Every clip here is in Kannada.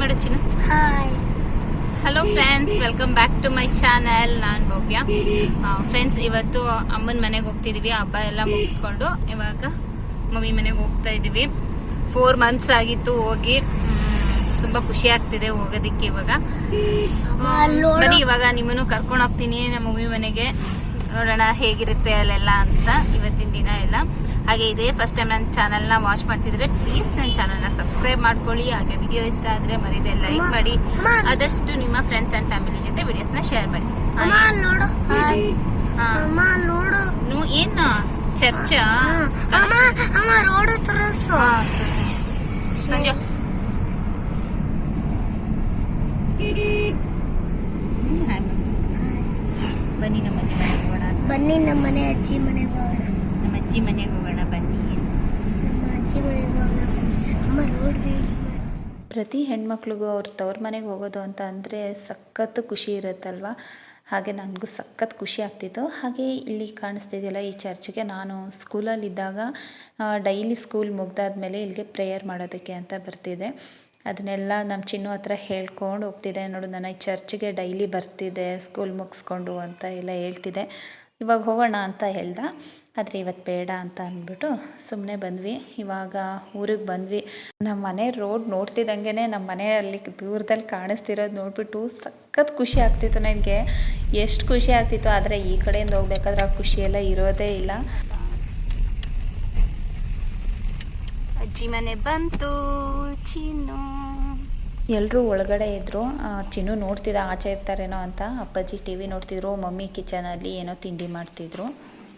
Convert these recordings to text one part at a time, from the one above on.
ಮಾಡು hi hello friends welcome back to my channel ನಾನು ಭವ್ಯ. ಫ್ರೆಂಡ್ಸ್ ಇವತ್ತು ಅಮ್ಮನ ಮನೆಗೆ ಹೋಗ್ತಿದೀವಿ. ಹಬ್ಬ ಎಲ್ಲ ಮುಗಿಸ್ಕೊಂಡು ಇವಾಗ ಮಮ್ಮಿ ಮನೆಗೆ ಹೋಗ್ತಾ ಇದೀವಿ. ಫೋರ್ ಮಂತ್ಸ್ ಆಗಿತ್ತು ಹೋಗಿ. ತುಂಬಾ ಖುಷಿ ಆಗ್ತಿದೆ ಹೋಗೋದಿಕ್ಕೆ ಇವಾಗ. ಬನ್ನಿ ಇವಾಗ ನಿಮ್ಮನ್ನು ಕರ್ಕೊಂಡು ಹೋಗ್ತೀನಿ ನಮ್ಮ ಮಮ್ಮಿ ಮನೆಗೆ. ನೋಡೋಣ ಹೇಗಿರುತ್ತೆ ಅಲ್ಲೆಲ್ಲ ಅಂತ ಇವತ್ತಿನ ದಿನ ಎಲ್ಲ. ಹಾಗೆ ಇದೇ ಫಸ್ಟ್ ಟೈಮ್ ನನ್ನ ಚಾನಲ್ನ ವಾಚ್ ಮಾಡ್ತಿದ್ರೆ ಪ್ಲೀಸ್ ನನ್ನ ಚಾನಲ್ನ ಸಬ್ಸ್ಕ್ರೈಬ್ ಮಾಡ್ಕೊಳ್ಳಿ. ಹಾಗೆ ವಿಡಿಯೋ ಇಷ್ಟ ಆದರೆ ಮರೀದೆ ಲೈಕ್ ಮಾಡಿ. ಆದಷ್ಟು ನಿಮ್ಮ ಫ್ರೆಂಡ್ಸ್ ಆ್ಯಂಡ್ ಫ್ಯಾಮಿಲಿ ಜೊತೆ ವಿಡಿಯೋಸ್ನ ಶೇರ್ ಮಾಡಿ. ನೀವು ಏನು ಚರ್ಚಾ? ಸಂಜೆ. ಬನ್ನಿ ನಮ್ಮ ಮನೆ. ಬನ್ನಿ ನಮ್ಮ ಮನೆ ಅಜ್ಜಿ ಮನೆಗೆ ಹೋಗೋಣ. ನಮ್ಮ ಅಜ್ಜಿ ಮನೆಗೆ ಹೋಗೋಣ ಬನ್ನಿ. ನಮ್ಮ ಅಜ್ಜಿ ಮನೆಗೆ ಹೋಗೋಣ ಬನ್ನಿ. ಅಮ್ಮ ರೋಡ್ ಪ್ರತಿ ಹೆಣ್ಮಕ್ಳಿಗೂ ಅವ್ರ ತವ್ರ ಮನೆಗೆ ಹೋಗೋದು ಅಂತ ಅಂದರೆ ಸಖತ್ತು ಖುಷಿ ಇರುತ್ತಲ್ವ? ಹಾಗೆ ನನಗೂ ಸಖತ್ ಖುಷಿ ಆಗ್ತಿತ್ತು. ಹಾಗೆ ಇಲ್ಲಿ ಕಾಣಿಸ್ತಿದೆಯಲ್ಲ ಈ ಚರ್ಚ್ಗೆ ನಾನು ಸ್ಕೂಲಲ್ಲಿದ್ದಾಗ ಡೈಲಿ ಸ್ಕೂಲ್ ಮುಗ್ದಾದ್ಮೇಲೆ ಇಲ್ಲಿಗೆ ಪ್ರೇಯರ್ ಮಾಡೋದಕ್ಕೆ ಅಂತ ಬರ್ತಿದ್ದೆ. ಅದನ್ನೆಲ್ಲ ನಮ್ಮ ಚಿನ್ನು ಹತ್ರ ಹೇಳ್ಕೊಂಡು ಹೋಗ್ತಿದ್ದೆ ನೋಡು ನಾನು ಈ ಚರ್ಚ್ಗೆ ಡೈಲಿ ಬರ್ತಿದ್ದೆ ಸ್ಕೂಲ್ ಮುಗಿಸ್ಕೊಂಡು ಅಂತ ಎಲ್ಲ ಹೇಳ್ತಿದ್ದೆ ಇವಾಗ ಹೋಗೋಣ ಅಂತ ಹೇಳ್ದ. ಆದರೆ ಇವತ್ತು ಬೇಡ ಅಂತ ಅಂದ್ಬಿಟ್ಟು ಸುಮ್ಮನೆ ಬಂದ್ವಿ. ಇವಾಗ ಊರಿಗೆ ಬಂದ್ವಿ. ನಮ್ಮ ಮನೆ ರೋಡ್ ನೋಡ್ತಿದ್ದಂಗೆ ನಮ್ಮ ಮನೆಯಲ್ಲಿ ದೂರದಲ್ಲಿ ಕಾಣಿಸ್ತಿರೋದು ನೋಡಿಬಿಟ್ಟು ಸಖತ್ ಖುಷಿ ಆಗ್ತಿತ್ತು ನನಗೆ. ಎಷ್ಟು ಖುಷಿ ಆಗ್ತಿತ್ತು, ಆದರೆ ಈ ಕಡೆಯಿಂದ ಹೋಗ್ಬೇಕಾದ್ರೆ ಆ ಖುಷಿಯೆಲ್ಲ ಇರೋದೇ ಇಲ್ಲ. ಅಜ್ಜಿ ಮನೆ ಬಂತು ಚಿನ್ನು ಎಲ್ಲರೂ ಒಳಗಡೆ ಇದ್ದರು ಚಿನ್ನು ನೋಡ್ತಿದ್ದ, ಆಚೆ ಇರ್ತಾರೇನೋ ಅಂತ ಅಪ್ಪಾಜಿ ಟಿ ವಿ ನೋಡ್ತಿದ್ರು, ಮಮ್ಮಿ ಕಿಚನಲ್ಲಿ ಏನೋ ತಿಂಡಿ ಮಾಡ್ತಿದ್ರು.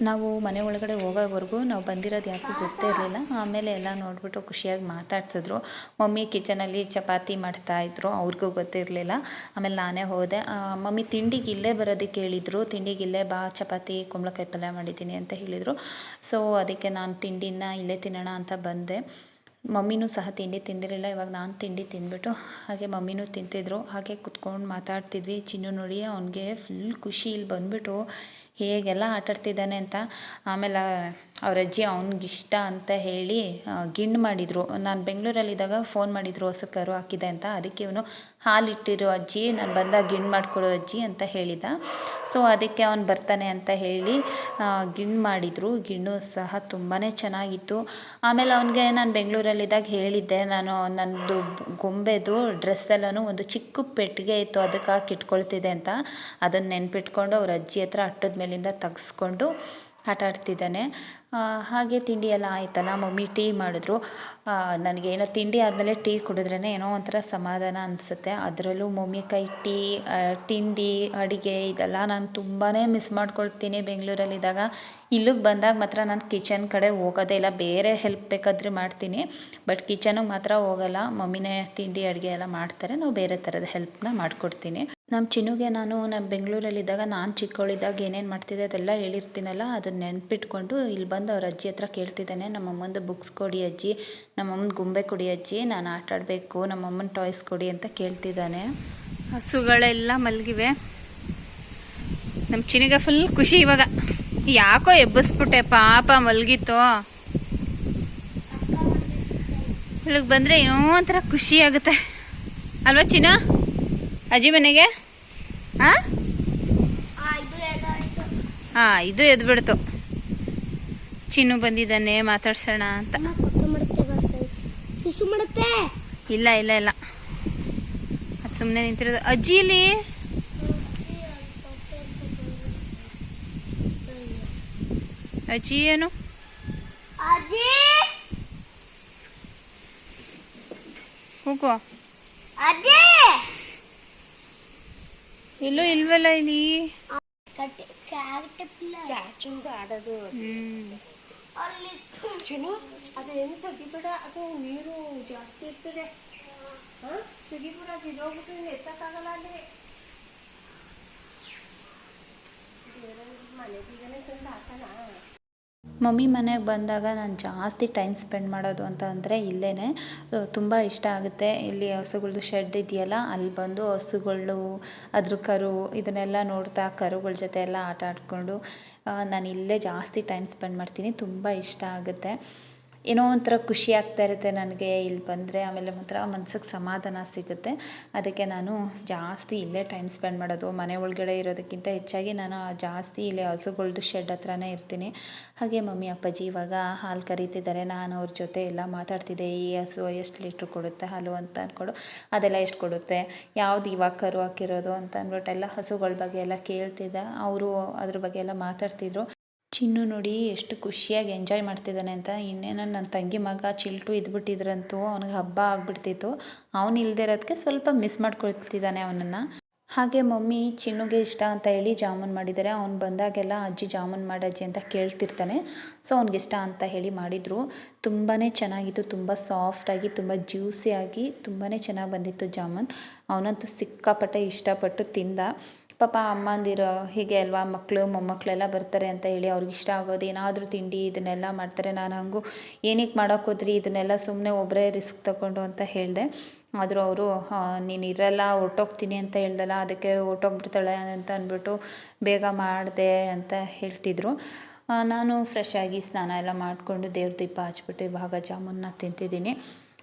ನಾವು ಮನೆ ಒಳಗಡೆ ಹೋಗೋವರೆಗೂ ನಾವು ಬಂದಿರೋದು ಯಾಕೂ ಗೊತ್ತೇ ಇರಲಿಲ್ಲ. ಆಮೇಲೆ ಎಲ್ಲ ನೋಡಿಬಿಟ್ಟು ಖುಷಿಯಾಗಿ ಮಾತಾಡ್ಸಿದ್ರು. ಮಮ್ಮಿ ಕಿಚನಲ್ಲಿ ಚಪಾತಿ ಮಾಡ್ತಾಯಿದ್ರು ಅವ್ರಿಗೂ ಗೊತ್ತಿರಲಿಲ್ಲ ಆಮೇಲೆ ನಾನೇ ಹೋದೆ. ಮಮ್ಮಿ ತಿಂಡಿಗೆ ಇಲ್ಲೇ ಬರೋದಕ್ಕೆ ಹೇಳಿದರು ತಿಂಡಿಗೆ ಇಲ್ಲೇ ಬಾ, ಚಪಾತಿ, ಕುಂಬಳಕಾಯಿ ಪಲ್ಯ ಮಾಡಿದ್ದೀನಿ ಅಂತ ಹೇಳಿದರು. ಸೊ ಅದಕ್ಕೆ ನಾನು ತಿಂಡಿನ ಇಲ್ಲೇ ತಿನ್ನೋಣ ಅಂತ ಬಂದೆ. ಮಮ್ಮಿನೂ ಸಹ ತಿಂಡಿ ತಿಂದಿರಲಿಲ್ಲ, ಇವಾಗ ನಾನು ತಿಂಡಿ ತಿಂದ್ಬಿಟ್ಟು ಹಾಗೆ ಮಮ್ಮಿನೂ ತಿಂತಿದ್ರು. ಹಾಗೆ ಕುತ್ಕೊಂಡು ಮಾತಾಡ್ತಿದ್ವಿ. ಚಿನ್ನು ನೋಡಿ ಅವನಿಗೆ ಫುಲ್ ಖುಷಿ. ಇಲ್ಲಿ ಬಂದ್ಬಿಟ್ಟು ಹೇಗೆಲ್ಲ ಆಟಾಡ್ತಿದ್ದಾನೆ ಅಂತ. ಆಮೇಲೆ ಅವ್ರ ಅಜ್ಜಿ ಅವ್ನಿಗಿಷ್ಟ ಅಂತ ಹೇಳಿ ಗಿಣ್ಣು ಮಾಡಿದರು. ನಾನು ಬೆಂಗಳೂರಲ್ಲಿದ್ದಾಗ ಫೋನ್ ಮಾಡಿದರು, ಹೊಸ ಕರು ಹಾಕಿದೆ ಅಂತ. ಅದಕ್ಕೆ ಇವನು ಹಾಲಿಟ್ಟಿರೋ, ಅಜ್ಜಿ, ನಾನು ಬಂದಾಗ ಗಿಣ್ಣು ಮಾಡಿಕೊಡೋ ಅಜ್ಜಿ ಅಂತ ಹೇಳಿದ. ಸೊ ಅದಕ್ಕೆ ಅವನು ಬರ್ತಾನೆ ಅಂತ ಹೇಳಿ ಗಿಣ್ಣು ಮಾಡಿದರು. ಗಿಣ್ಣು ಸಹ ತುಂಬಾ ಚೆನ್ನಾಗಿತ್ತು. ಆಮೇಲೆ ಅವನಿಗೆ ನಾನು ಬೆಂಗಳೂರಲ್ಲಿದ್ದಾಗ ಹೇಳಿದ್ದೆ, ನಾನು ನನ್ನದು ಗೊಂಬೆದು ಡ್ರೆಸ್ ಎಲ್ಲನೂ ಒಂದು ಚಿಕ್ಕ ಪೆಟ್ಟಿಗೆ ಇತ್ತು, ಅದಕ್ಕೆ ಹಾಕಿ ಇಟ್ಕೊಳ್ತಿದ್ದೆ ಅಂತ. ಅದನ್ನು ನೆನ್ಪಿಟ್ಕೊಂಡು ಅವ್ರ ಅಜ್ಜಿ ಹತ್ರ ಅಟ್ಟದ ಮೇಲಿಂದ ತೆಗೆಸ್ಕೊಂಡು ಆಟ ಆಡ್ತಿದ್ದಾನೆ. ಹಾಗೆ ತಿಂಡಿ ಎಲ್ಲ ಆಯ್ತಲ್ಲ, ಮಮ್ಮಿ ಟೀ ಮಾಡಿದ್ರು. ನನಗೆ ಏನೋ ತಿಂಡಿ ಆದಮೇಲೆ ಟೀ ಕುಡಿದ್ರೇ ಏನೋ ಒಂಥರ ಸಮಾಧಾನ ಅನಿಸುತ್ತೆ. ಅದರಲ್ಲೂ ಮಮ್ಮಿ ಕೈ ಟೀ ತಿಂಡಿ, ಅಡುಗೆ ಇದೆಲ್ಲ ನಾನು ತುಂಬಾ ಮಿಸ್ ಮಾಡ್ಕೊಳ್ತೀನಿ ಬೆಂಗಳೂರಲ್ಲಿದ್ದಾಗ. ಇಲ್ಲಿಗೆ ಬಂದಾಗ ಮಾತ್ರ ನಾನು ಕಿಚನ್ ಕಡೆ ಹೋಗೋದೇ ಇಲ್ಲ. ಬೇರೆ ಹೆಲ್ಪ್ ಬೇಕಾದರೆ ಮಾಡ್ತೀನಿ. ಬಟ್ ಕಿಚನಿಗೆ ಮಾತ್ರ ಹೋಗಲ್ಲ. ಮಮ್ಮಿನೇ ತಿಂಡಿ, ಅಡುಗೆ ಎಲ್ಲ ಮಾಡ್ತಾರೆ. ನಾವು ಬೇರೆ ಥರದ ಹೆಲ್ಪ್ನ ಮಾಡಿಕೊಡ್ತೀನಿ. ನಮ್ಮ ಚಿನ್ನುಗೆ ನಾನು ನಮ್ಮ ಬೆಂಗಳೂರಲ್ಲಿದ್ದಾಗ, ನಾನು ಚಿಕ್ಕವಳಿದ್ದಾಗ ಏನೇನು ಮಾಡ್ತಿದ್ದೆ ಅದೆಲ್ಲ ಹೇಳಿರ್ತೀನಲ್ಲ ಅದನ್ನ ನೆನಪಿಟ್ಕೊಂಡು ಇಲ್ಲಿ ಬಂದು ಅವ್ರ ಅಜ್ಜಿ ಹತ್ರ ಕೇಳ್ತಿದ್ದಾನೆ. ನಮ್ಮಮ್ಮಂದು ಬುಕ್ಸ್ ಕೊಡಿ ಅಜ್ಜಿ ನಮ್ಮಮ್ಮನ ಗೊಂಬೆ ಕೊಡಿ ಅಜ್ಜಿ, ನಾನು ಆಟ ಆಡಬೇಕು ನಮ್ಮಮ್ಮನ ಟಾಯ್ಸ್ ಕೊಡಿ ಅಂತ ಕೇಳ್ತಿದ್ದಾನೆ. ಹಸುಗಳೆಲ್ಲ ಮಲಗಿವೆ. ನಮ್ಮ ಚಿನಿಗೆ ಫುಲ್ ಖುಷಿ ಇವಾಗ. ಯಾಕೋ ಎಬ್ಬಿಸ್ಬಿಟ್ಟೆ, ಪಾಪ ಮಲಗಿತ್ತು. ಇಲ್ಲಿಗೆ ಬಂದರೆ ಏನೋ ಒಂಥರ ಖುಷಿ ಆಗುತ್ತೆ. ಅಲ್ವಾ ಚಿನ್ನ? ಅಜ್ಜಿ ಮನೆಗೆ ಹಾಂ ಇದು ಎದ್ ಬಿಡ್ತು ಹಾಂ ಇದು ಎದ್ಬಿಡ್ತು. ಚಿನ್ನು ಬಂದಿದ್ದಾನೆ ಮಾತಾಡ್ಸೋಣ ಅಂತ. ಇಲ್ಲ ಇಲ್ಲ ಇಲ್ಲ. ಅದು ಸುಮ್ಮನೆ ನಿಂತಿರೋದು. ಅಜ್ಜಿ ಇಲ್ಲಿ? ಅಜ್ಜಿ ಏನು? ಹೋಗುವ. ಹೋಗೋ ಅಜ್ಜಿ? ಎಲ್ಲೂ ಇಲ್ವಲ್ಲ ಇಲ್ಲಿ ಕಟ್ಟಿ ಕ್ಯಾರೆಟ್ ಕ್ಯಾಚಿಂಗ್ ಆಡೋದು ಹ್ಮ್ ಅಲ್ಲಿ ಚಿನ್ನು ಅದೇನು ತೆಗಿಬೇಡ ಅದು ನೀರು ಜಾಸ್ತಿ ಇರ್ತದೆ ತೆಗಿಬೇಡ ಬಿದ್ದೋಗ್ಬಿಟ್ಟು ಎತ್ತಕ್ಕಾಗಲ್ಲ ಅಲ್ಲಿ ಮನೆಗೀಗನೇ ತಂದು ಹಾಕೋಣ ಮಮ್ಮಿ ಮನೆಗೆ ಬಂದಾಗ ನಾನು ಜಾಸ್ತಿ ಟೈಮ್ ಸ್ಪೆಂಡ್ ಮಾಡೋದು ಅಂತ ಅಂದರೆ ಇಲ್ಲೇ ತುಂಬ ಇಷ್ಟ ಆಗುತ್ತೆ. ಇಲ್ಲಿ ಹಸುಗಳ್ದು ಶೆಡ್ ಇದೆಯಲ್ಲ, ಅಲ್ಲಿ ಬಂದು ಹಸುಗಳು, ಅದ್ರ ಕರು, ಇದನ್ನೆಲ್ಲ ನೋಡ್ತಾ ಕರುಗಳ ಜೊತೆ ಎಲ್ಲ ಆಟ ಆಡಿಕೊಂಡು ನಾನು ಇಲ್ಲೇ ಜಾಸ್ತಿ ಟೈಮ್ ಸ್ಪೆಂಡ್ ಮಾಡ್ತೀನಿ. ತುಂಬ ಇಷ್ಟ ಆಗುತ್ತೆ. ಏನೋ ಒಂಥರ ಖುಷಿ ಆಗ್ತಾ ಇರುತ್ತೆ ನನಗೆ ಇಲ್ಲಿ ಬಂದರೆ, ಆಮೇಲೆ ಒಂಥರ ಮನ್ಸಿಗೆ ಸಮಾಧಾನ ಸಿಗುತ್ತೆ. ಅದಕ್ಕೆ ನಾನು ಜಾಸ್ತಿ ಇಲ್ಲೇ ಟೈಮ್ ಸ್ಪೆಂಡ್ ಮಾಡೋದು, ಮನೆ ಒಳಗಡೆ ಇರೋದಕ್ಕಿಂತ ಹೆಚ್ಚಾಗಿ ನಾನು ಜಾಸ್ತಿ ಇಲ್ಲೇ ಹಸುಗಳ್ದು ಶೆಡ್ ಹತ್ರನೇ ಇರ್ತೀನಿ. ಹಾಗೆ ಮಮ್ಮಿ, ಅಪ್ಪಾಜಿ ಇವಾಗ ಹಾಲು ಕರೀತಿದ್ದಾರೆ. ನಾನು ಅವ್ರ ಜೊತೆ ಎಲ್ಲ ಮಾತಾಡ್ತಿದ್ದೆ, ಈ ಹಸು ಎಷ್ಟು ಲೀಟ್ರ್ ಕೊಡುತ್ತೆ, ಹಾಲು ಅಂತ ಅಂದ್ಕೊಂಡು ಅದೆಲ್ಲ ಎಷ್ಟು ಕೊಡುತ್ತೆ, ಯಾವ್ದು ಇವಾಗ ಕರು ಹಾಕಿರೋದು ಅಂತ ಅಂದ್ಬಿಟ್ಟು ಎಲ್ಲ ಹಸುಗಳ ಬಗ್ಗೆ ಎಲ್ಲ ಕೇಳ್ತಿದ್ದೆ. ಅವರು ಅದ್ರ ಬಗ್ಗೆ ಎಲ್ಲ ಮಾತಾಡ್ತಿದ್ರು. ಚಿನ್ನು ನೋಡಿ ಎಷ್ಟು ಖುಷಿಯಾಗಿ ಎಂಜಾಯ್ ಮಾಡ್ತಿದ್ದಾನೆ ಅಂತ. ಇನ್ನೇನು ನನ್ನ ತಂಗಿ ಮಗ ಚಿಲ್ಟು ಇದ್ಬಿಟ್ಟಿದ್ರಂತೂ ಅವ್ನಿಗೆ ಹಬ್ಬ ಆಗಿಬಿಡ್ತಿತ್ತು. ಅವನು ಇಲ್ಲದೆ ಇರೋದಕ್ಕೆ ಸ್ವಲ್ಪ ಮಿಸ್ ಮಾಡ್ಕೊಳ್ತಿದ್ದಾನೆ ಅವನನ್ನು. ಹಾಗೆ ಮಮ್ಮಿ ಚಿನ್ನುಗೆ ಇಷ್ಟ ಅಂತ ಹೇಳಿ ಜಾಮೂನ್ ಮಾಡಿದ್ದಾರೆ. ಅವ್ನು ಬಂದಾಗೆಲ್ಲ ಅಜ್ಜಿ ಜಾಮೂನ್ ಮಾಡಜ್ಜಿ ಅಂತ ಕೇಳ್ತಿರ್ತಾನೆ. ಸೊ ಅವ್ನಿಗೆ ಇಷ್ಟ ಅಂತ ಹೇಳಿ ಮಾಡಿದರು. ತುಂಬಾ ಚೆನ್ನಾಗಿತ್ತು. ತುಂಬ ಸಾಫ್ಟಾಗಿ, ತುಂಬ ಜ್ಯೂಸಿಯಾಗಿ ತುಂಬಾ ಚೆನ್ನಾಗಿ ಬಂದಿತ್ತು ಜಾಮೂನ್. ಅವನಂತೂ ಸಿಕ್ಕಾಪಟ್ಟೆ ಇಷ್ಟಪಟ್ಟು ತಿಂದ. ಪಾಪ ಅಮ್ಮಂದಿರು ಹೀಗೆ ಅಲ್ವಾ ಮಕ್ಕಳು ಮೊಮ್ಮಕ್ಕಳೆಲ್ಲ ಬರ್ತಾರೆ ಅಂತ ಹೇಳಿ ಅವ್ರಿಗೆ ಇಷ್ಟ ಆಗೋದು, ಏನಾದರೂ ತಿಂಡಿ ಇದನ್ನೆಲ್ಲ ಮಾಡ್ತಾರೆ. ನಾನು ಹಂಗೂ ಏನಕ್ಕೆ ಮಾಡೋಕೆ ಹೋದ್ರಿ, ಇದನ್ನೆಲ್ಲ ಸುಮ್ಮನೆ ಒಬ್ಬರೇ ರಿಸ್ಕ್ ತಗೊಂಡು ಅಂತ ಹೇಳಿದೆ. ಆದರೂ ಅವರು ನೀನು ಇರಲ್ಲ, ಹೊರ್ಟೋಗ್ತೀನಿ ಅಂತ ಹೇಳ್ದಲ್ಲ, ಅದಕ್ಕೆ ಹೊರ್ಟೋಗ್ಬಿಡ್ತಾಳೆ ಅಂತ ಅಂದ್ಬಿಟ್ಟು ಬೇಗ ಮಾಡಿದೆ ಅಂತ ಹೇಳ್ತಿದ್ರು. ನಾನು ಫ್ರೆಶ್ ಆಗಿ ಸ್ನಾನ ಎಲ್ಲ ಮಾಡಿಕೊಂಡು ದೇವ್ರ ದೀಪ ಹಚ್ಬಿಟ್ಟು ಇವಾಗ ಜಾಮೂನ್ನ ತಿಂತಿದ್ದೀನಿ.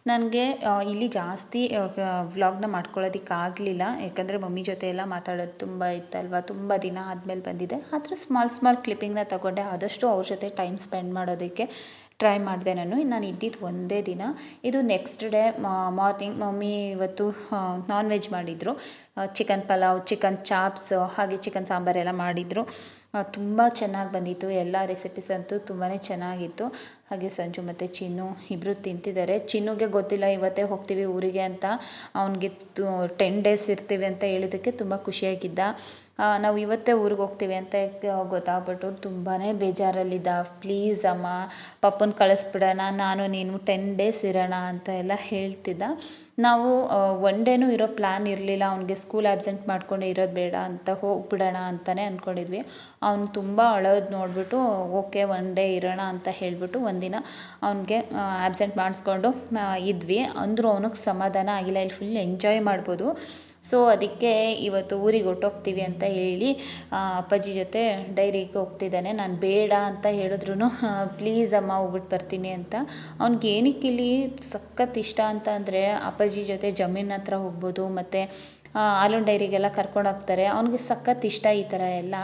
ನನಗೆ ಇಲ್ಲಿ ಜಾಸ್ತಿ ವ್ಲಾಗ್ನ ಮಾಡ್ಕೊಳ್ಳೋದಕ್ಕಾಗಲಿಲ್ಲ ಯಾಕಂದರೆ ಮಮ್ಮಿ ಜೊತೆ ಎಲ್ಲ ಮಾತಾಡೋದು ತುಂಬ ಇತ್ತಲ್ವ? ತುಂಬ ದಿನ ಆದಮೇಲೆ ಬಂದಿದೆ. ಆದರೆ ಸ್ಮಾಲ್ ಸ್ಮಾಲ್ ಕ್ಲಿಪ್ಪಿಂಗ್ನ ತಗೊಂಡೆ. ಆದಷ್ಟು ಅವ್ರ ಜೊತೆ ಟೈಮ್ ಸ್ಪೆಂಡ್ ಮಾಡೋದಕ್ಕೆ ಟ್ರೈ ಮಾಡಿದೆ ನಾನು. ನಾನು ಇದ್ದಿದ್ದು ಒಂದೇ ದಿನ. ಇದು ನೆಕ್ಸ್ಟ್ ಡೇ ಮಾರ್ನಿಂಗ್ ಮಮ್ಮಿ ಇವತ್ತು ನಾನ್ ವೆಜ್ ಮಾಡಿದರು. ಚಿಕನ್ ಪಲಾವ್ ಚಿಕನ್ ಚಾಪ್ಸ್ ಹಾಗೆ ಚಿಕನ್ ಸಾಂಬಾರೆಲ್ಲ ಮಾಡಿದರು. ತುಂಬ ಚೆನ್ನಾಗಿ ಬಂದಿತ್ತು. ಎಲ್ಲ ರೆಸಿಪೀಸ್ ಅಂತೂ ತುಂಬಾ ಚೆನ್ನಾಗಿತ್ತು. ಹಾಗೆ ಸಂಜು ಮತ್ತು ಚಿನ್ನು ಇಬ್ಬರು ತಿಂತಿದ್ದಾರೆ. ಚಿನ್ನುಗೆ ಗೊತ್ತಿಲ್ಲ ಇವತ್ತೇ ಹೋಗ್ತೀವಿ ಊರಿಗೆ ಅಂತ. ಅವನಿಗೆ ಟೆನ್ ಡೇಸ್ ಇರ್ತೀವಿ ಅಂತ ಹೇಳಿದ್ದಕ್ಕೆ ತುಂಬ ಖುಷಿಯಾಗಿದ್ದ. ನಾವು ಇವತ್ತೇ ಊರಿಗೆ ಹೋಗ್ತೀವಿ ಅಂತ ಗೊತ್ತಾಗ್ಬಿಟ್ಟು ತುಂಬಾ ಬೇಜಾರಲ್ಲಿದ್ದ. ಪ್ಲೀಸ್ ಅಮ್ಮ, ಪಪ್ಪನ ಕಳಿಸ್ಬಿಡೋಣ, ನಾನು ನೀನು ಟೆನ್ ಡೇಸ್ ಇರೋಣ ಅಂತ ಎಲ್ಲ ಹೇಳ್ತಿದ್ದ. ನಾವು ಒನ್ ಡೇನೂ ಇರೋ ಪ್ಲ್ಯಾನ್ ಇರಲಿಲ್ಲ. ಅವನಿಗೆ ಸ್ಕೂಲ್ ಆ್ಯಬ್ಸೆಂಟ್ ಮಾಡ್ಕೊಂಡು ಇರೋದು ಬೇಡ ಅಂತ ಹೋಗ್ಬಿಡೋಣ ಅಂತಲೇ ಅಂದ್ಕೊಂಡಿದ್ವಿ ಅವನು ತುಂಬ ಅಳೋದು ನೋಡಿಬಿಟ್ಟು, ಓಕೆ ಒನ್ ಡೇ ಇರೋಣ ಅಂತ ಹೇಳಿಬಿಟ್ಟು ಒಂದಿನ ಅವನಿಗೆ ಆಬ್ಸೆಂಟ್ ಮಾಡಿಸ್ಕೊಂಡು ಇದ್ವಿ. ಅಂದರೂ ಅವನಿಗೆ ಸಮಾಧಾನ ಆಗಿಲ್ಲ. ಇಲ್ಲಿ ಫುಲ್ ಎಂಜಾಯ್ ಮಾಡ್ಬೋದು. ಸೊ ಅದಕ್ಕೆ ಇವತ್ತು ಊರಿಗೆ ಹೊಟ್ಟೋಗ್ತೀವಿ ಅಂತ ಹೇಳಿ ಅಪ್ಪಾಜಿ ಜೊತೆ ಡೈರಿಗೆ ಹೋಗ್ತಿದ್ದಾನೆ. ನಾನು ಬೇಡ ಅಂತ ಹೇಳಿದ್ರು ಪ್ಲೀಸ್ ಅಮ್ಮ ಹೋಗ್ಬಿಟ್ಟು ಬರ್ತೀನಿ ಅಂತ. ಅವ್ನಿಗೆ ಏನಕ್ಕೆ ಇಲ್ಲಿ ಸಖತ್ ಇಷ್ಟ ಅಂತ ಅಂದರೆ, ಅಪ್ಪಾಜಿ ಜೊತೆ ಜಮೀನ್ ಹತ್ರ ಹೋಗ್ಬೋದು, ಮತ್ತು ಹಾಲುನ್ ಡೈರಿಗೆಲ್ಲ ಕರ್ಕೊಂಡು ಹೋಗ್ತಾರೆ ಅವ್ನಿಗೆ ಸಖತ್ ಇಷ್ಟ ಈ ಥರ ಎಲ್ಲ.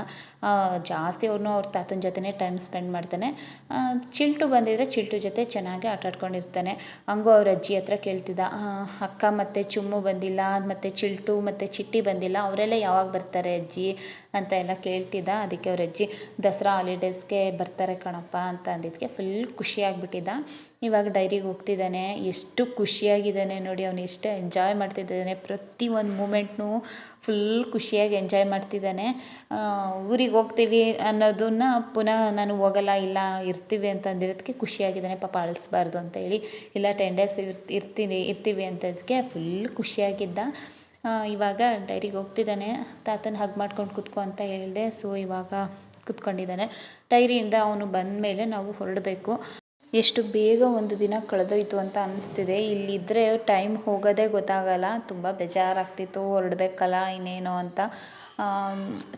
ಜಾಸ್ತಿ ಅವನು ಅವ್ರ ತಾತನ ಜೊತೆನೇ ಟೈಮ್ ಸ್ಪೆಂಡ್ ಮಾಡ್ತಾನೆ. ಚಿಲ್ಟು ಬಂದಿದ್ದರೆ ಚಿಲ್ಟು ಜೊತೆ ಚೆನ್ನಾಗಿ ಆಟ ಆಡ್ಕೊಂಡಿರ್ತಾನೆ. ಹಂಗೂ ಅವ್ರ ಅಜ್ಜಿ ಹತ್ರ ಕೇಳ್ತಿದ್ದ ಅಕ್ಕ ಮತ್ತು ಚುಮ್ಮು ಬಂದಿಲ್ಲ, ಮತ್ತು ಚಿಲ್ಟು, ಮತ್ತು ಚಿಟ್ಟಿ ಬಂದಿಲ್ಲ, ಅವರೆಲ್ಲ ಯಾವಾಗ ಬರ್ತಾರೆ ಅಜ್ಜಿ? ಅಂತ ಎಲ್ಲ ಕೇಳ್ತಿದ್ದ. ಅದಕ್ಕೆ ಅವ್ರ ಅಜ್ಜಿ, ದಸರಾ ಹಾಲಿಡೇಸ್ಗೆ ಬರ್ತಾರೆ ಕಣಪ್ಪ, ಅಂತ ಅಂದಿದ್ದಕ್ಕೆ ಫುಲ್ ಖುಷಿಯಾಗಿಬಿಟ್ಟಿದ್ದ ಇವಾಗ ಡೈರಿಗೆ ಹೋಗ್ತಿದ್ದಾನೆ. ಎಷ್ಟು ಖುಷಿಯಾಗಿದ್ದಾನೆ ನೋಡಿ, ಅವನು ಎಷ್ಟು ಎಂಜಾಯ್ ಮಾಡ್ತಿದ್ದಾನೆ. ಪ್ರತಿ ಒಂದು ಮೂಮೆಂಟ್ನೂ ಫುಲ್ ಖುಷಿಯಾಗಿ ಎಂಜಾಯ್ ಮಾಡ್ತಿದ್ದಾನೆ. ಊರಿಗೆ ಹೋಗ್ತೀವಿ ಅನ್ನೋದನ್ನ ಪುನಃ ನಾನು ಹೋಗಲ್ಲ, ಇಲ್ಲ ಇರ್ತೀವಿ ಅಂತ ಅಂದಿರೋದಕ್ಕೆ ಖುಷಿಯಾಗಿದ್ದಾನೆ. ಪಾಪ ಅಳಿಸ್ಬಾರ್ದು ಅಂತ ಹೇಳಿ, ಇಲ್ಲ ಟೆನ್ ಡೇಸ್ ಇರ್ತೀನಿ, ಇರ್ತೀವಿ ಅಂತದಕ್ಕೆ ಫುಲ್ ಖುಷಿಯಾಗಿದ್ದ. ಇವಾಗ ಡೈರಿಗೆ ಹೋಗ್ತಿದ್ದಾನೆ. ತಾತನ ಹಗ್ ಮಾಡ್ಕೊಂಡು ಕುತ್ಕೊ ಅಂತ ಹೇಳಿದೆ. ಸೊ ಇವಾಗ ಕುತ್ಕೊಂಡಿದ್ದಾನೆ. ಡೈರಿಯಿಂದ ಅವನು ಬಂದ ಮೇಲೆ ನಾವು ಹೊರಡಬೇಕು. ಎಷ್ಟು ಬೇಗ ಒಂದು ದಿನ ಕಳೆದೋಯ್ತು ಅಂತ ಅನ್ನಿಸ್ತಿದೆ. ಇಲ್ಲಿದ್ದರೆ ಟೈಮ್ ಹೋಗೋದೇ ಗೊತ್ತಾಗಲ್ಲ. ತುಂಬ ಬೇಜಾರಾಗ್ತಿತ್ತು. ಹೊರಡ್ಬೇಕಲ್ಲ ಇನ್ನೇನೋ ಅಂತ.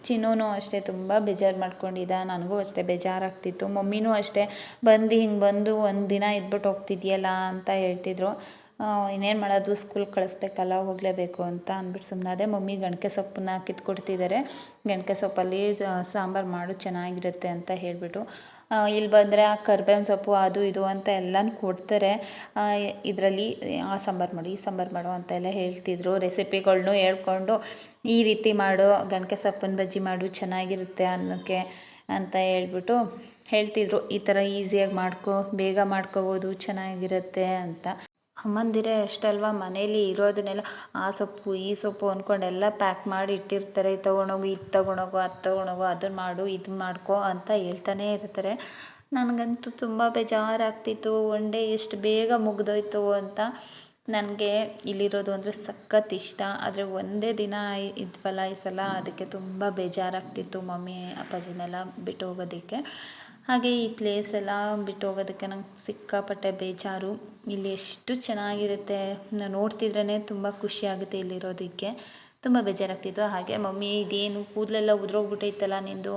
ಚಿನ್ನೂ ಅಷ್ಟೇ ತುಂಬ ಬೇಜಾರು ಮಾಡ್ಕೊಂಡಿದ್ದ. ನನಗೂ ಅಷ್ಟೇ ಬೇಜಾರಾಗ್ತಿತ್ತು. ಮಮ್ಮಿನೂ ಅಷ್ಟೇ, ಬಂದು ಹಿಂಗೆ ಬಂದು ಒಂದು ದಿನ ಇದ್ಬಿಟ್ಟು ಹೋಗ್ತಿದ್ಯಲ್ಲ ಅಂತ ಹೇಳ್ತಿದ್ರು. ಇನ್ನೇನು ಮಾಡೋದು? ಸ್ಕೂಲ್ ಕಳಿಸ್ಬೇಕಲ್ಲ, ಹೋಗಲೇಬೇಕು ಅಂತ ಅಂದ್ಬಿಟ್ಟು ಸುಮ್ಮನಾದೆ ಮಮ್ಮಿ ಗಣಕೆ ಸೊಪ್ಪನ್ನ ಕಿತ್ಕೊಡ್ತಿದ್ದಾರೆ ಗಣಕೆ ಸೊಪ್ಪಲ್ಲಿ ಸಾಂಬಾರು ಮಾಡು, ಚೆನ್ನಾಗಿರುತ್ತೆ ಅಂತ ಹೇಳಿಬಿಟ್ಟು. ಇಲ್ಲಿ ಬಂದರೆ ಆ ಕರ್ಬೇವಿನ ಸೊಪ್ಪು, ಅದು ಇದು ಅಂತ ಎಲ್ಲನೂ ಕೊಡ್ತಾರೆ. ಇದರಲ್ಲಿ, ಆ, ಸಾಂಬಾರು ಮಾಡು, ಈ ಸಾಂಬಾರು ಮಾಡು ಅಂತೆಲ್ಲ ಹೇಳ್ತಿದ್ರು. ರೆಸಿಪಿಗಳ್ನೂ ಹೇಳ್ಕೊಂಡು ಈ ರೀತಿ ಮಾಡು ಗಣಕೆ ಸೊಪ್ಪಿನ ಬಜ್ಜಿ ಮಾಡು, ಚೆನ್ನಾಗಿರುತ್ತೆ ಅನ್ನೋಕ್ಕೆ ಅಂತ ಹೇಳ್ಬಿಟ್ಟು ಹೇಳ್ತಿದ್ರು. ಈ ಥರ ಈಸಿಯಾಗಿ ಮಾಡ್ಕೊ, ಬೇಗ ಮಾಡ್ಕೋಬೋದು, ಚೆನ್ನಾಗಿರುತ್ತೆ ಅಂತ. ಅಮ್ಮಂದಿರೇ ಅಷ್ಟಲ್ವ, ಮನೇಲಿ ಇರೋದನ್ನೆಲ್ಲ ಆ ಸೊಪ್ಪು, ಈ ಸೊಪ್ಪು ಅಂದ್ಕೊಂಡೆಲ್ಲ ಪ್ಯಾಕ್ ಮಾಡಿ ಇಟ್ಟಿರ್ತಾರೆ. ಇದು ತೊಗೊಂಡೋಗು ಇದು ತೊಗೊಂಡೋಗು, ಅದು ತೊಗೊಂಡೋಗು ಅದನ್ನು ಮಾಡು, ಇದು ಮಾಡ್ಕೋ ಅಂತ ಹೇಳ್ತಾನೇ ಇರ್ತಾರೆ. ನನಗಂತೂ ತುಂಬ ಬೇಜಾರಾಗ್ತಿತ್ತು. ಒನ್ ಡೇ ಎಷ್ಟು ಬೇಗ ಮುಗಿದೋಯ್ತು ಅಂತ ನನಗೆ ಇಲ್ಲಿರೋದು ಅಂದರೆ ಸಖತ್ ಇಷ್ಟ. ಆದರೆ ಒಂದೇ ದಿನ ಇದ್ವಲ್ಲ ಈ ಸಲ ಅದಕ್ಕೆ ತುಂಬ ಬೇಜಾರಾಗ್ತಿತ್ತು ಮಮ್ಮಿ, ಅಪ್ಪಾಜಿನೆಲ್ಲ ಬಿಟ್ಟು ಹೋಗೋದಕ್ಕೆ. ಹಾಗೆ ಈ ಪ್ಲೇಸ್ ಎಲ್ಲ ಬಿಟ್ಟು ಹೋಗೋದಕ್ಕೆ ನಂಗೆ ಸಿಕ್ಕಾಪಟ್ಟೆ ಬೇಜಾರು. ಇಲ್ಲಿ ಎಷ್ಟು ಚೆನ್ನಾಗಿರುತ್ತೆ. ನೋಡ್ತಿದ್ರೇ ತುಂಬ ಖುಷಿ ಆಗುತ್ತೆ ಇಲ್ಲಿರೋದಕ್ಕೆ. ತುಂಬ ಬೇಜಾರಾಗ್ತಿತ್ತು. ಹಾಗೆ ಮಮ್ಮಿ ಇದೇನು ಕೂದಲೆಲ್ಲ ಉದುರೋಗ್ಬಿಟ್ಟೈತಲ್ಲ ನಿಂದು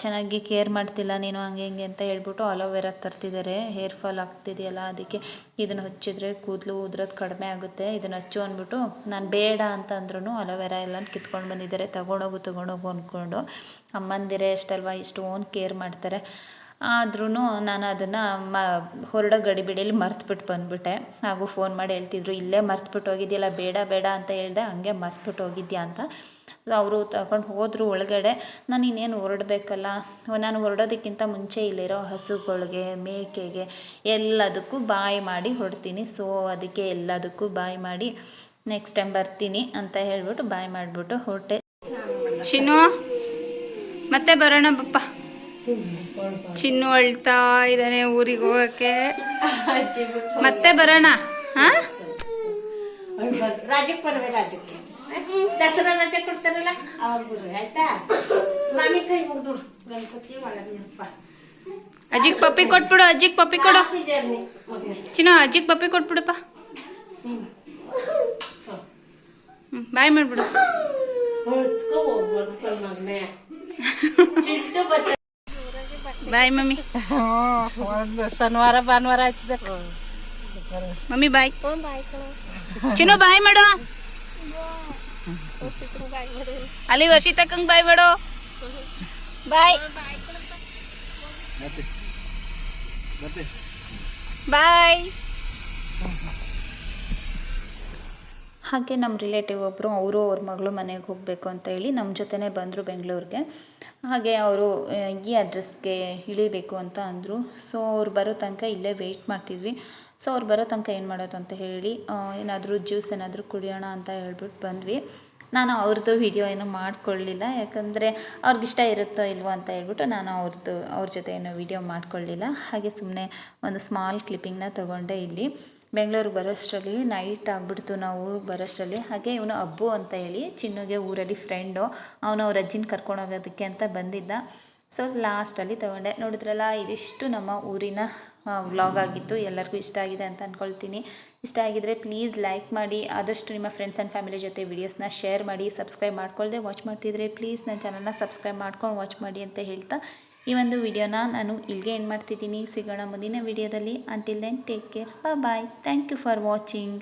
ಚೆನ್ನಾಗಿ ಕೇರ್ ಮಾಡ್ತಿಲ್ಲ ನೀನು ಹಂಗೆ ಹಿಂಗೆ ಅಂತ ಹೇಳ್ಬಿಟ್ಟು ಅಲೋವೆರಾ ತರ್ತಿದ್ದಾರೆ ಹೇರ್ ಫಾಲ್ ಆಗ್ತಿದೆಯಲ್ಲ ಅದಕ್ಕೆ ಇದನ್ನು ಹಚ್ಚಿದ್ರೆ ಕೂದಲು ಉದ್ರೋದು ಕಡಿಮೆ ಆಗುತ್ತೆ, ಇದನ್ನು ಹಚ್ಚು ಅಂದ್ಬಿಟ್ಟು ನಾನು ಬೇಡ ಅಂತ ಅಂದ್ರೂ ಅಲೋವೆರಾ ಎಲ್ಲ ಕಿತ್ಕೊಂಡು ಬಂದಿದ್ದಾರೆ. ತಗೊಂಡೋಗು ತಗೊಂಡೋಗು ಅಂದ್ಕೊಂಡು ಅಮ್ಮಂದಿರೇ ಎಷ್ಟಲ್ವ ಇಷ್ಟು ಓನ್ ಕೇರ್ ಮಾಡ್ತಾರೆ. ಆದ್ರೂ ನಾನು ಅದನ್ನು ಮ, ಹೊರಡೋ ಗಡಿಬಿಡಿಯಲ್ಲಿ ಮರ್ತುಬಿಟ್ಟು ಬಂದುಬಿಟ್ಟೆ. ಹಾಗೂ ಫೋನ್ ಮಾಡಿ ಹೇಳ್ತಿದ್ರು, ಇಲ್ಲೇ ಮರ್ತುಬಿಟ್ಟು ಹೋಗಿದ್ಯಲ್ಲ, ಬೇಡ ಬೇಡ ಅಂತ ಹೇಳ್ದೆ, ಹಂಗೆ ಮರ್ತುಬಿಟ್ಟು ಹೋಗಿದ್ಯಾ ಅಂತ. ಅವರು ತಗೊಂಡು ಹೋದರು ಒಳಗಡೆ, ನಾನು ಇನ್ನೇನು ಹೊರಡಬೇಕಲ್ಲ, ನಾನು ಹೊರಡೋದಕ್ಕಿಂತ ಮುಂಚೆ ಇಲ್ಲಿರೋ ಹಸುಗಳಿಗೆ, ಮೇಕೆಗೆ ಎಲ್ಲದಕ್ಕೂ ಬಾಯಿ ಮಾಡಿ ಹೊಡ್ತೀನಿ. ಸೊ ಅದಕ್ಕೆ ಎಲ್ಲದಕ್ಕೂ ಬಾಯಿ ಮಾಡಿ ನೆಕ್ಸ್ಟ್ ಟೈಮ್ ಬರ್ತೀನಿ ಅಂತ ಹೇಳ್ಬಿಟ್ಟು ಬಾಯ್ ಮಾಡಿಬಿಟ್ಟು ಹೊಟ್ಟೆ ಚಿನ್ನು ಮತ್ತೆ ಬರೋಣ ಬಪ್ಪ. ಚಿನ್ನು ಅಳ್ತಾ ಇದ್ದಾನೆ ಊರಿಗೆ ಹೋಗಕ್ಕೆ. ಮತ್ತೆ ಬರೋಣ ಹಾ? ರಾಜಕ್ಕೆ ಬರ್ವೆ ರಾಜಕ್ಕೆ ದಸರಾ ರಜೆ ಕೊಡ್ತಾರಲ್ಲ ಅವಾಗ ಬರ್ರಿ ಆಯ್ತಾ? ಮಾಮಿ ಕೈ ಮುಗ್ದು ಗಣಪತಿ ಒಳಗಿನಪ್ಪ ಅಜ್ಜಿಗ್ ಪಪ್ಪಿ ಕೊಟ್ಬಿಡು ಅಜ್ಜಿಗ್ ಪಪ್ಪಿ ಕೊಡು. ಚಿನ್ನು ಅಜ್ಜಿಗ್ ಪಪ್ಪಿ ಕೊಟ್ಬಿಡಪ್ಪ. ಬಾಯ್ ಮಾಡ್ಬಿಡು. ಹೊಡ್ಕೊ ಹೋಗ್ಬೋದು ಕಣ್ ಮಗನೇ ಚಿಟ್ಟು ಬತ್ತ ಬಾಯ್ ಮಮ್ಮಿ ಒಂದು ಶನಿವಾರ ಭಾನುವಾರ ಆಯ್ತದೆ ಮಮ್ಮಿ ಬಾಯ್ ಚಿನ್ನು ಬಾಯ್ ಮಾಡು ಅಲ್ಲಿ ವರ್ಷಿತಕ್ಕಂಗ್ ಬಾಯ್ ಮಾಡು ಬಾಯ್ ಬಾಯ್ ಹಾಗೆ ನಮ್ಮ ರಿಲೇಟಿವ್ ಒಬ್ಬರು ಅವರು ಅವ್ರ ಮಗಳು ಮನೆಗೆ ಹೋಗಬೇಕು ಅಂತ ಹೇಳಿ ನಮ್ಮ ಜೊತೆನೇ ಬಂದರು ಬೆಂಗಳೂರಿಗೆ. ಹಾಗೆ ಅವರು ಈ ಅಡ್ರೆಸ್ಗೆ ಇಳಿಬೇಕು ಅಂತ ಅಂದರು. ಸೊ ಅವ್ರು ಬರೋ ತನಕ ಇಲ್ಲೇ ವೆಯ್ಟ್ ಮಾಡ್ತಿದ್ವಿ. ಸೊ ಅವ್ರು ಬರೋ ತನಕ ಏನು ಮಾಡೋದು ಅಂತ ಹೇಳಿ ಏನಾದರೂ ಜ್ಯೂಸ್ ಏನಾದರೂ ಕುಡಿಯೋಣ ಅಂತ ಹೇಳ್ಬಿಟ್ಟು ಬಂದ್ವಿ. ನಾನು ಅವ್ರದ್ದು ವಿಡಿಯೋ ಏನು ಮಾಡ್ಕೊಳ್ಳಿಲ್ಲ ಯಾಕಂದರೆ ಅವ್ರಿಗಿಷ್ಟ ಇರುತ್ತೋ ಇಲ್ವೋ ಅಂತ ಹೇಳ್ಬಿಟ್ಟು ನಾನು ಅವ್ರದ್ದು ಅವ್ರ ಜೊತೆ ಏನೂ ವಿಡಿಯೋ ಮಾಡ್ಕೊಳ್ಳಿಲ್ಲ ಹಾಗೆ ಸುಮ್ಮನೆ ಒಂದು ಸ್ಮಾಲ್ ಕ್ಲಿಪ್ಪಿಂಗ್ನ ತೊಗೊಂಡೆ ಇಲ್ಲಿ. ಬೆಂಗಳೂರಿಗೆ ಬರೋಷ್ಟರಲ್ಲಿ ನೈಟ್ ಆಗ್ಬಿಡ್ತು ನಾವು ಬರೋಷ್ಟರಲ್ಲಿ. ಹಾಗೆ ಇವನು ಅಬ್ಬು ಅಂತ ಹೇಳಿ ಚಿನ್ನುಗೆ ಊರಲ್ಲಿ ಫ್ರೆಂಡು ಅವನು ಅವ್ರ ಅಜ್ಜಿನ ಕರ್ಕೊಂಡು ಹೋಗೋದಕ್ಕೆ ಅಂತ ಬಂದಿದ್ದ. ಸೊ ಲಾಸ್ಟಲ್ಲಿ ತೊಗೊಂಡೆ. ನೋಡಿದ್ರಲ್ಲ, ಇದಿಷ್ಟು ನಮ್ಮ ಊರಿನ ವ್ಲಾಗ್ ಆಗಿತ್ತು, ಎಲ್ಲರಿಗೂ ಇಷ್ಟ ಆಗಿದೆ ಅಂತ ಅಂದ್ಕೊಳ್ತೀನಿ ಇಷ್ಟ ಆಗಿದರೆ ಪ್ಲೀಸ್ ಲೈಕ್ ಮಾಡಿ, ಆದಷ್ಟು ನಿಮ್ಮ ಫ್ರೆಂಡ್ಸ್ ಆ್ಯಂಡ್ ಫ್ಯಾಮಿಲಿ ಜೊತೆ ವೀಡಿಯೋಸ್ನ ಶೇರ್ ಮಾಡಿ ಸಬ್ಸ್ಕ್ರೈಬ್ ಮಾಡ್ಕೊಳ್ಳದೆ ವಾಚ್ ಮಾಡ್ತಿದ್ರೆ ಪ್ಲೀಸ್ ನನ್ನ ಚಾನಲ್ನ ಸಬ್ಸ್ಕ್ರೈಬ್ ಮಾಡ್ಕೊಂಡು ವಾಚ್ ಮಾಡಿ ಅಂತ ಹೇಳ್ತಾ ಈ ಒಂದು ವಿಡಿಯೋನ ನಾನು ಇಲ್ಲಿಗೆ ಏನು ಮಾಡ್ತಿದ್ದೀನಿ? ಸಿಗೋಣ ಮುಂದಿನ ವಿಡಿಯೋದಲ್ಲಿ until then take care bye thank you for watching